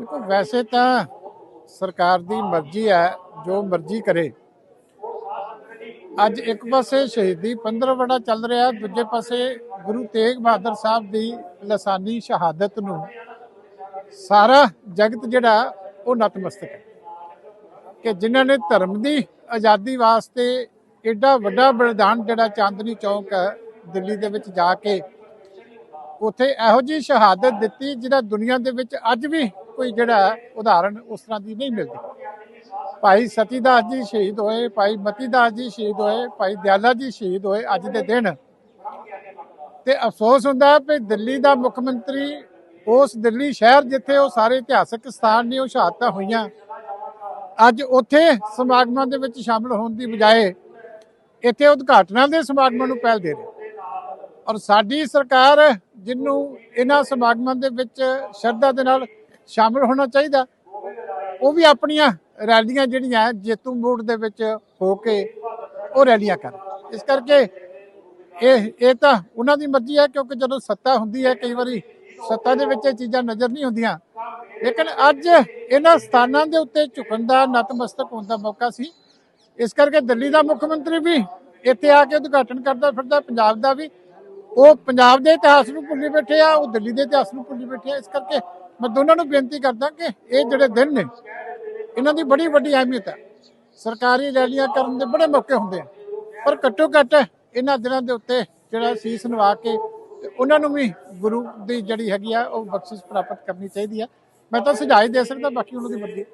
ਦੇਖੋ, ਵੈਸੇ ਤਾਂ ਸਰਕਾਰ ਦੀ ਮਰਜ਼ੀ ਹੈ, ਜੋ ਮਰਜ਼ੀ ਕਰੇ। ਅੱਜ ਇੱਕ ਪਾਸੇ ਸ਼ਹੀਦੀ 15 ਵੜਾ ਚੱਲ ਰਿਹਾ, ਦੂਜੇ ਪਾਸੇ ਗੁਰੂ ਤੇਗ ਬਹਾਦਰ ਸਾਹਿਬ ਦੀ ਲਸਾਨੀ ਸ਼ਹਾਦਤ ਨੂੰ ਸਾਰਾ ਜਗਤ ਜਿਹੜਾ, ਉਹ ਨਤਮਸਤਕ ਹੈ। ਕਿ ਜਿਨ੍ਹਾਂ ਨੇ ਧਰਮ ਦੀ ਆਜ਼ਾਦੀ ਵਾਸਤੇ ਐਡਾ ਵੱਡਾ ਬਲੀਦਾਨ ਜਿਹੜਾ ਚਾਂਦਨੀ ਚੌਕ ਹੈ, ਦਿੱਲੀ ਦੇ ਵਿੱਚ ਜਾ ਕੇ, ਉੱਥੇ ਇਹੋ ਜੀ ਸ਼ਹਾਦਤ ਦਿੱਤੀ ਜਿਹੜਾ ਦੁਨੀਆ ਦੇ ਵਿੱਚ ਅੱਜ ਵੀ ਕੋਈ ਜਿਹੜਾ ਉਦਾਹਰਣ ਉਸ ਤਰ੍ਹਾਂ ਦੀ ਨਹੀਂ ਮਿਲਦੀ। ਭਾਈ ਸਤੀਦਾਸ ਜੀ ਸ਼ਹੀਦ ਹੋਏ, ਭਾਈ ਮਤੀਦਾਸ ਜੀ ਸ਼ਹੀਦ ਹੋਏ, ਭਾਈ ਦਿਆਲਾ ਜੀ ਸ਼ਹੀਦ ਹੋਏ ਅੱਜ ਦੇ ਦਿਨ। ਤੇ ਅਫਸੋਸ ਹੁੰਦਾ ਹੈ ਕਿ ਦਿੱਲੀ ਦਾ ਮੁੱਖ ਮੰਤਰੀ ਉਸ ਦਿੱਲੀ ਸ਼ਹਿਰ ਜਿੱਥੇ ਉਹ ਸਾਰੇ ਇਤਿਹਾਸਕ ਸਥਾਨ ਨੇ, ਉਹ ਸ਼ਹਾਦਤਾਂ ਹੋਈਆਂ। ਅੱਜ ਉੱਥੇ ਸਮਾਗਮਾਂ ਦੇ ਵਿੱਚ ਸ਼ਾਮਲ ਹੋਣ ਦੀ ਬਜਾਏ ਇੱਥੇ ਉਦਘਾਟਨਾਂ ਦੇ ਸਮਾਗਮਾਂ ਨੂੰ ਪਹਿਲ ਦੇ ਰਹੇ। ਔਰ ਸਾਡੀ ਸਰਕਾਰ ਜਿਹਨੂੰ ਇਹਨਾਂ ਸਮਾਗਮਾਂ ਦੇ ਵਿੱਚ ਸ਼ਰਧਾ ਦੇ ਨਾਲ ਸ਼ਾਮਲ ਹੋਣਾ ਚਾਹੀਦਾ। ਉਹ ਵੀ ਆਪਣੀਆਂ ਰੈਲੀਆਂ ਜਿਹੜੀਆਂ ਜੇਤੂ ਮੋੜ ਦੇ ਵਿੱਚ ਹੋ ਕੇ ਉਹ ਰੈਲੀਆਂ ਕਰਨ। ਇਸ ਕਰਕੇ ਇਹ ਇਹ ਤਾਂ ਉਹਨਾਂ ਦੀ ਮਰਜ਼ੀ ਹੈ ਕਿਉਂਕਿ ਜਦੋਂ ਸੱਤਾ ਹੁੰਦੀ ਹੈ, ਕਈ ਵਾਰੀ ਸੱਤਾ ਦੇ ਵਿੱਚ ਇਹ ਚੀਜ਼ਾਂ ਨਜ਼ਰ ਨਹੀਂ ਹੁੰਦੀਆਂ। ਲੇਕਿਨ ਅੱਜ ਇਹਨਾਂ ਸਥਾਨਾਂ ਦੇ ਉੱਤੇ ਝੁਕਣ ਦਾ ਨਤਮਸਤਕ ਹੋਣ ਦਾ ਮੌਕਾ ਸੀ। ਇਸ ਕਰਕੇ ਦਿੱਲੀ ਦਾ ਮੁੱਖ ਮੰਤਰੀ ਵੀ ਇੱਥੇ ਆ ਕੇ ਉਦਘਾਟਨ ਕਰਦਾ ਫਿਰਦਾ, ਪੰਜਾਬ ਦਾ ਵੀ। ਉਹ ਪੰਜਾਬ ਦੇ ਇਤਿਹਾਸ ਨੂੰ ਭੁੱਲੀ ਬੈਠੇ ਆ, ਉਹ ਦਿੱਲੀ ਦੇ ਇਤਿਹਾਸ ਨੂੰ ਭੁੱਲੀ ਬੈਠੇ ਆ। ਇਸ ਕਰਕੇ ਮੈਂ ਦੋਨਾਂ ਨੂੰ ਬੇਨਤੀ ਕਰਦਾ ਕਿ ਇਹ ਜਿਹੜੇ ਦਿਨ ਨੇ, ਇਹਨਾਂ ਦੀ ਬੜੀ ਵੱਡੀ ਅਹਿਮੀਅਤ ਹੈ। ਸਰਕਾਰੀ ਰੈਲੀਆਂ ਕਰਨ ਦੇ ਬੜੇ ਮੌਕੇ ਹੁੰਦੇ ਆ, ਪਰ ਘੱਟੋ ਘੱਟ ਇਹਨਾਂ ਦਿਨਾਂ ਦੇ ਉੱਤੇ ਜਿਹੜਾ ਸੀਸ ਨਵਾ ਕੇ ਉਹਨਾਂ ਨੂੰ ਵੀ ਗੁਰੂ ਦੀ ਜਿਹੜੀ ਹੈਗੀ ਆ, ਉਹ ਬਖਸ਼ਿਸ਼ ਪ੍ਰਾਪਤ ਕਰਨੀ ਚਾਹੀਦੀ ਆ। ਮੈਂ ਤਾਂ ਸੁਝਾਅ ਹੀ ਦੇ ਸਕਦਾ, ਬਾਕੀ ਉਹਨਾਂ ਦੀ ਮਰਜ਼ੀ